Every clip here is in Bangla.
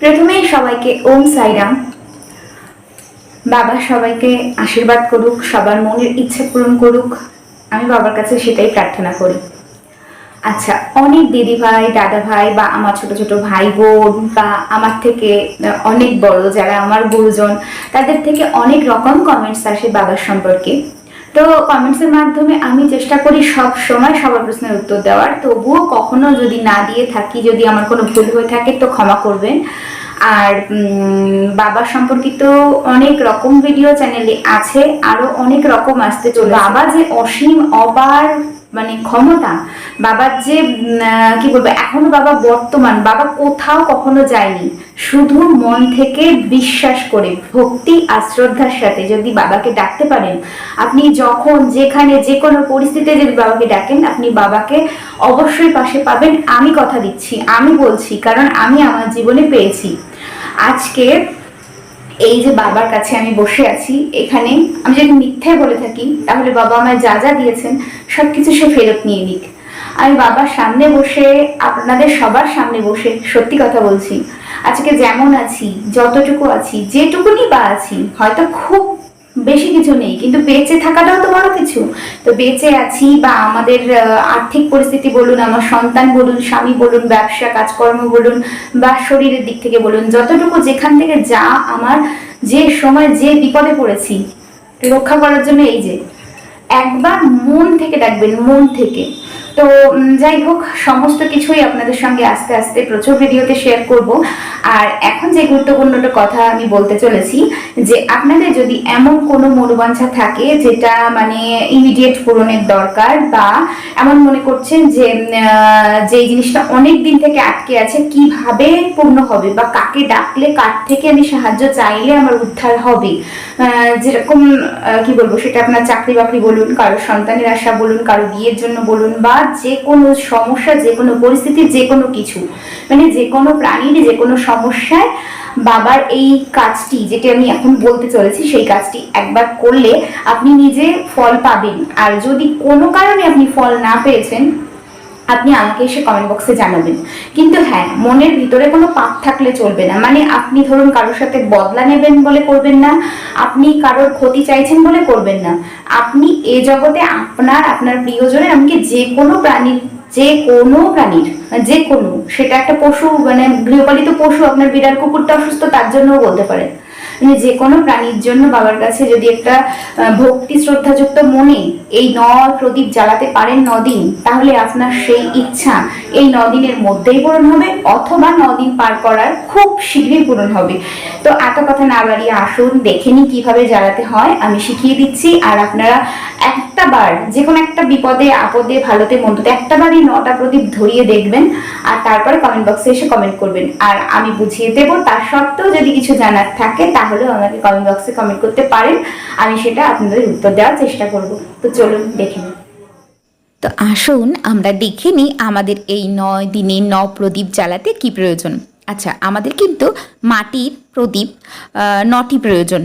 প্রথমেই সবাইকে ওম সাইরাম। বাবা সবাইকে আশীর্বাদ করুক, সবার মনের ইচ্ছে পূরণ করুক। আমি বাবার কাছে সেটাই প্রার্থনা করি। আচ্ছা অনেক দিদি ভাই, দাদা ভাই বা আমার ছোট ছোট ভাই বোন বা আমার থেকে অনেক বড় যারা আমার গুরুজন, তাদের থেকে অনেক রকম কমেন্টস আসে বাবার সম্পর্কে। তো কমেন্টসের মাধ্যমে আমি চেষ্টা করি সব সময় সবার প্রশ্নের উত্তর দেওয়ার। তবুও কখনো যদি না দিয়ে থাকি, যদি আমার কোনো ভুল হয়ে থাকে তো ক্ষমা করবেন। আর বাবা সম্পর্কিত অনেক রকম ভিডিও চ্যানেলে আছে আরও অনেক রকম আসতে চলে বাবা যে অসীম, অপার মানে ক্ষমতা, বাবার যে কি বলব, এখনও বাবা বর্তমান, বাবা কোথাও কখনো যায়নি। শুধু মন থেকে বিশ্বাস করে, ভক্তি আর শ্রদ্ধার সাথে যদি বাবাকে ডাকতে পারেন, আপনি যখন যেখানে যে কোনো পরিস্থিতিতে যদি বাবাকে ডাকেন, আপনি বাবাকে অবশ্যই পাশে পাবেন। আমি কথা দিচ্ছি, আমি বলছি, কারণ আমি আমার জীবনে পেয়েছি। আজকে এই যে বাবার কাছে আমি বসে আছি, এখানে আমি যদি মিথ্যে বলে থাকি, তাহলে বাবা আমায় যা যা দিয়েছেন সব কিছু সে ফেরত নিয়ে নিক। আমি বাবার সামনে বসে, আপনাদের সবার সামনে বসে সত্যি কথা বলছি। আজকে যেমন আছি, যতটুকু আছি, যেটুকুনি বা আছি, হয়তো খুব বেশি কিছু নেই, কিন্তু বেঁচে থাকাটাও তো বড় কিছু। তো বেঁচে আছি বা আমাদের আর্থিক পরিস্থিতি বলুন, আমার সন্তান বলুন, স্বামী বলুন, ব্যবসা, কাজকর্ম বলুন, বা শরীরের দিক থেকে বলুন, যতটুকু যেখান থেকে যা আমার যে সময়, যে বিপদে পড়েছি, রক্ষা করার জন্য এই যে, একবার মন থেকে ডাকবেন, মন থেকে। তো যাই হোক, সমস্ত কিছুই আপনাদের সঙ্গে আস্তে আস্তে প্রচুর ভিডিওতে শেয়ার করব। আর এখন যে গুরুত্বপূর্ণ কথা আমি বলতে চলেছি, যে আপনাদের যদি এমন কোনো মনোবাঞ্ছা থাকে যেটা মানে ইমিডিয়েট পূরণের দরকার বা এমন মনে করছেন যে যে জিনিসটা অনেক দিন থেকে আটকে আছে, কীভাবে পূর্ণ হবে বা কাকে ডাকলে, কার থেকে আমি সাহায্য চাইলে আমার উদ্ধার হবে? যেরকম কি বলব, সেটা আপনার চাকরি বাকরি বলুন, কারও সন্তানের আশা বলুন, কারও বিয়ের জন্য বলুন বা যে কোনো সমস্যা যে কোনো পরিস্থিতি যে কোনো কিছু। মানে যে কোনো প্রাণীর যে কোনো সমস্যায় বাবার এই কাজটি, যেটি আমি এখন বলতে চলেছি, সেই কাজটি একবার করলে আপনি নিজে ফল পাবেন। আর যদি কোনো কারণে আপনি ফল না পেয়েছেন আপনি আমাকে এসে কমেন্ট বক্সে জানাবেন। কিন্তু হ্যাঁ মনের ভিতরে কোনো পাপ থাকলে চলবে না। মানে আপনি ধরুন কারোর সাথে বদলা নেবেন বলে করবেন না, আপনি কারোর ক্ষতি চাইছেন বলে করবেন না। আপনি এ জগতে আপনার আপনার প্রিয়জনের, এমনকি যে কোনো প্রাণীর, যে কোনো প্রাণীর যে কোনো, সেটা একটা পশু মানে গৃহপালিত পশু, আপনার বিড়াল, কুকুরটা অসুস্থ, তার জন্যও বলতে পারেন। মানে যে কোনো প্রাণীর জন্য বাবার কাছে যদি একটা ভক্তি শ্রদ্ধাযুক্ত মনে এই ন প্রদীপ জ্বালাতে পারেন নদিন, তাহলে আপনার সেই ইচ্ছা এই নদিনের মধ্যেই পূরণ হবে অথবা নদিন পার করার খুব শীঘ্রই পূরণ হবে। তো এত কথা না বাড়িয়ে আসুন, দেখে নি কীভাবে জ্বালাতে হয়, আমি শিখিয়ে দিচ্ছি। আর আপনারা একটা বার, যে কোনো একটা বিপদে, আপদে, ভালোতে, মন্দতে একটা বারই নটা প্রদীপ ধরিয়ে দেখবেন আর তারপরে কমেন্ট বক্সে এসে কমেন্ট করবেন। আর আমি বুঝিয়ে দেবো, তার সত্ত্বেও যদি কিছু জানার থাকে তাহলেও আমাকে কমেন্ট বক্সে কমেন্ট করতে পারেন। আমি সেটা আপনাদের উত্তর দেওয়ার চেষ্টা করব। তো চলুন, দেখে নিন তো আসুন, আমরা দেখে নিই আমাদের এই নয় দিনে ন প্রদীপ জ্বালাতে কি প্রয়োজন। আচ্ছা আমাদের কিন্তু মাটির প্রদীপ নটি প্রয়োজন।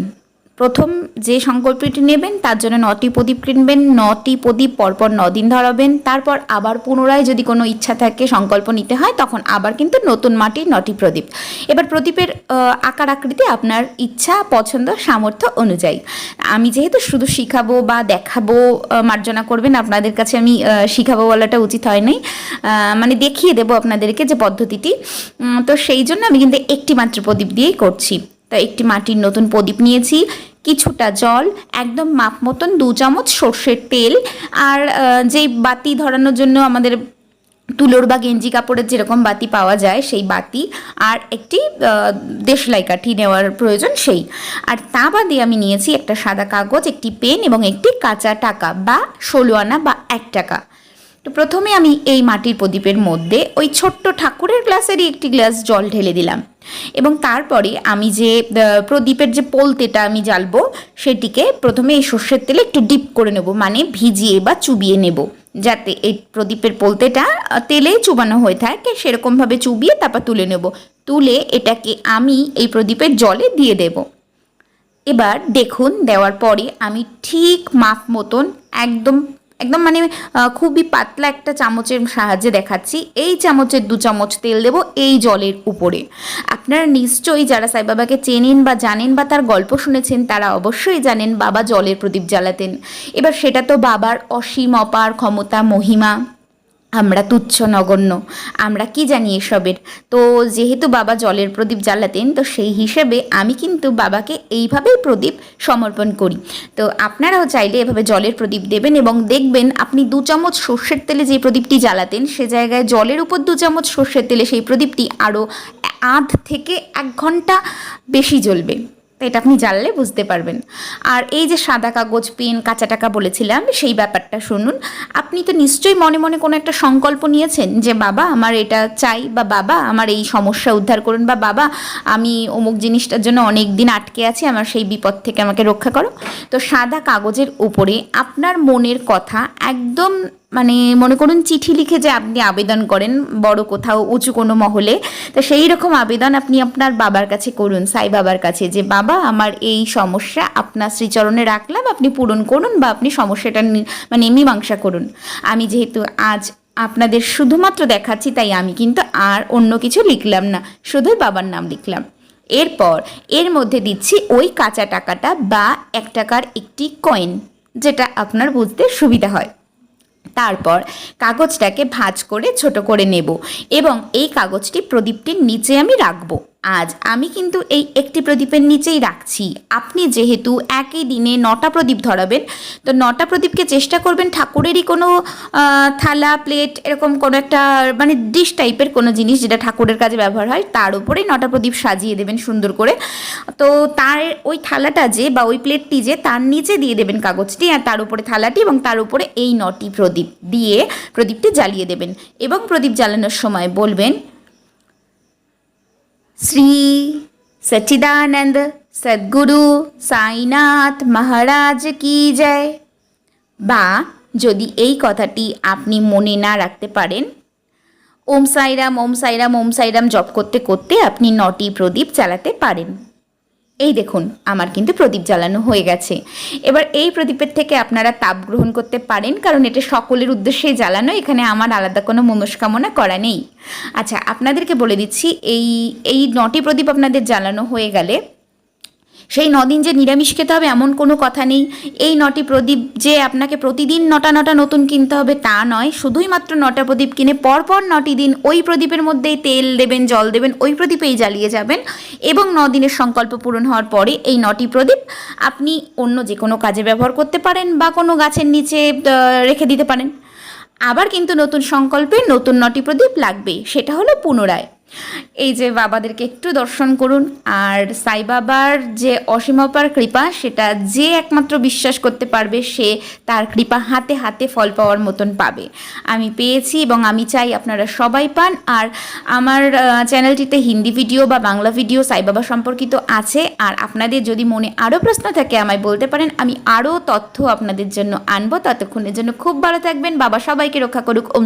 প্রথম যে সংকল্পটি নেবেন, তার জন্য নটি প্রদীপ কিনবেন, নটি প্রদীপ পরপর নদিন ধরাবেন, তারপর আবার পুনরায় যদি কোনো ইচ্ছা থাকে, সংকল্প নিতে হয়, তখন আবার কিন্তু নতুন মাটির নটি প্রদীপ। এবার প্রদীপের আকার আকৃতি আপনার ইচ্ছা, পছন্দ, সামর্থ্য অনুযায়ী। আমি যেহেতু শুধু শিখাবো বা দেখাবো মার্জনা করবেন, আপনাদের কাছে আমি শিখাবো বলাটা উচিত হয় নাই। মানে দেখিয়ে দেবো আপনাদেরকে যে পদ্ধতিটি। তো সেই জন্য আমি কিন্তু একটি মাত্র প্রদীপ দিয়েই করছি। তো একটি মাটির নতুন প্রদীপ নিয়েছি, কিছুটা জল, একদম মাপ মতন দু চামচ সর্ষের তেল, আর যেই বাতি ধরানোর জন্য আমাদের তুলোর বা গেঞ্জি কাপড়ের যেরকম বাতি পাওয়া যায় সেই বাতি, আর একটি দেশলাই কাঠি নেওয়ার প্রয়োজন সেই। আর তা বাদে আমি নিয়েছি একটা সাদা কাগজ, একটি পেন এবং একটি কাঁচা টাকা বা ষোলো আনা বা এক টাকা। তো প্রথমে আমি এই মাটির প্রদীপের মধ্যে ওই ছোট্ট ঠাকুরের গ্লাসেরই একটি গ্লাস জল ঢেলে দিলাম। এবং তারপরে আমি যে প্রদীপের যে পোলতেটা আমি জ্বালবো, সেটিকে প্রথমে এই সর্ষের তেলে একটু ডিপ করে নেব মানে ভিজিয়ে বা চুবিয়ে নেব, যাতে এই প্রদীপের পোলতেটা তেলে চুবানো হয়ে থাকে, সেরকমভাবে চুবিয়ে তারপর তুলে নেব। তুলে এটাকে আমি এই প্রদীপের জলে দিয়ে দেবো। এবার দেখুন, দেওয়ার পরে আমি ঠিক মাপ মতন একদম একদম মানে খুবই পাতলা একটা চামচের সাহায্যে দেখাচ্ছি। এই চামচের দু চামচ তেল দেব এই জলের উপরে। আপনারা নিশ্চয়ই যারা সাইবাবাকে চেনেন বা জানেন বা তার গল্প শুনেছেন, তারা অবশ্যই জানেন বাবা জলের প্রদীপ জ্বালাতেন। এবার সেটা তো বাবার অসীম অপার ক্ষমতা, মহিমা। আমরা তুচ্ছ নগণ্য, আমরা কি জানি এসবের? তো যেহেতু বাবা জলের প্রদীপ জ্বালাতেন, তো সেই হিসেবে আমি কিন্তু বাবাকে এইভাবেই প্রদীপ সমর্পণ করি। তো আপনারাও চাইলে এভাবে জলের প্রদীপ দেবেন এবং দেখবেন আপনি দু চামচ সর্ষের তেলে যে প্রদীপটি জ্বালাতেন, সে জায়গায় জলের উপর দু চামচ সর্ষের তেলে সেই প্রদীপটি আরও আধ থেকে এক ঘণ্টা বেশি জ্বলবে। এটা আপনি জানলে বুঝতে পারবেন। আর এই যে সাদা কাগজ, পেন, কাঁচা টাকা বলেছিলাম, সেই ব্যাপারটা শুনুন। আপনি তো নিশ্চয়ই মনে মনে কোনো একটা সংকল্প নিয়েছেন যে, বাবা, আমার এটা চাই, বা, বাবা, আমার এই সমস্যা উদ্ধার করুন, বা, বাবা, আমি অমুক জিনিসটার জন্য অনেক দিন আটকে আছি, আমার সেই বিপদ থেকে আমাকে রক্ষা করো। তো সাদা কাগজের উপরে আপনার মনের কথা একদম মানে মনে করুন চিঠি লিখে যে আপনি আবেদন করেন বড় কোথাও উঁচু কোনো মহলে, তো সেই রকম আবেদন আপনি আপনার বাবার কাছে করুন, সাই বাবার কাছে যে, বাবা, আমার এই সমস্যা আপনার শ্রীচরণে রাখলাম, আপনি পূরণ করুন বা আপনি সমস্যাটা মানে মীমাংসা করুন। আমি যেহেতু আজ আপনাদের শুধুমাত্র দেখাচ্ছি, তাই আমি কিন্তু আর অন্য কিছু লিখলাম না, শুধুই বাবার নাম লিখলাম। এরপর এর মধ্যে দিচ্ছি ওই কাঁচা টাকাটা বা এক টাকার একটি কয়েন যেটা আপনার বুঝতে সুবিধা হয়। তারপর কাগজটাকে ভাঁজ করে ছোট করে নেব এবং এই কাগজটি প্রদীপটির নিচে আমি রাখব। আজ আমি কিন্তু এই একটি প্রদীপের নিচেই রাখছি। আপনি যেহেতু একই দিনে নটা প্রদীপ ধরাবেন, তো নটা প্রদীপকে চেষ্টা করবেন ঠাকুরেরই কোনো থালা প্লেট এরকম কোনো একটা মানে ডিশ টাইপের কোনো জিনিস যেটা ঠাকুরের কাজে ব্যবহার হয়, তার উপরেই নটা প্রদীপ সাজিয়ে দেবেন সুন্দর করে। তো তার ওই থালাটা যে বা ওই প্লেটটি যে তার নিচে দিয়ে দেবেন কাগজটি আর তার উপরে থালাটি এবং তার উপরে এই নটি প্রদীপ দিয়ে প্রদীপটি জ্বালিয়ে দেবেন। এবং প্রদীপ জ্বালানোর সময় বলবেন শ্রী সচিদানন্দ সদ্গুরু সাইনাথ মহারাজ কি জয় বা, যদি এই কথাটি আপনি মনে না রাখতে পারেন, ওম সাইরাম ওম সাইরাম ওম সাইরাম জপ করতে করতে আপনি নটি প্রদীপ চালাতে পারেন। এই দেখুন, আমার কিন্তু প্রদীপ জ্বালানো হয়ে গেছে। এবার এই প্রদীপের থেকে আপনারা তাপ গ্রহণ করতে পারেন, কারণ এটা সকলের উদ্দেশ্যে জ্বালানো, এখানে আমার আলাদা কোনো মনস্কামনা করা নেই। আচ্ছা আপনাদেরকে বলে দিচ্ছি, এই এই নটি প্রদীপ আপনাদের জ্বালানো হয়ে গেলে সেই নদিন যে নিরামিষ খেতে হবে এমন কোনো কথা নেই। এই নটি প্রদীপ যে আপনাকে প্রতিদিন নটা নটা নতুন কিনতে হবে তা নয় শুধুই মাত্র নটা প্রদীপ কিনে পরপর নটি দিন ওই প্রদীপের মধ্যেই তেল দেবেন, জল দেবেন, ওই প্রদীপেই জ্বালিয়ে যাবেন এবং দিনের সংকল্প পূরণ হওয়ার পরে এই নটি প্রদীপ আপনি অন্য যে কোনো কাজে ব্যবহার করতে পারেন বা কোনো গাছের নিচে রেখে দিতে পারেন। আবার কিন্তু নতুন সংকল্পে নতুন নটি প্রদীপ লাগবে সেটা হলো পুনরায়। এই যে বাবাদেরকে একটু দর্শন করুন, আর সাই বাবার যে অসীমপার কৃপা, সেটা যে একমাত্র বিশ্বাস করতে পারবে, সে তার কৃপা হাতে হাতে ফল পাওয়ার মতন পাবে। আমি পেয়েছি এবং আমি চাই আপনারা সবাই পান। আর আমার চ্যানেলটিতে হিন্দি ভিডিও বা বাংলা ভিডিও সাই বাবা সম্পর্কিত আছে। আর আপনাদের যদি মনে আরও প্রশ্ন থাকে আমায় বলতে পারেন, আমি আরও তথ্য আপনাদের জন্য আনব। ততক্ষণের জন্য খুব ভালো থাকবেন। বাবা সবাইকে রক্ষা করুক। ওম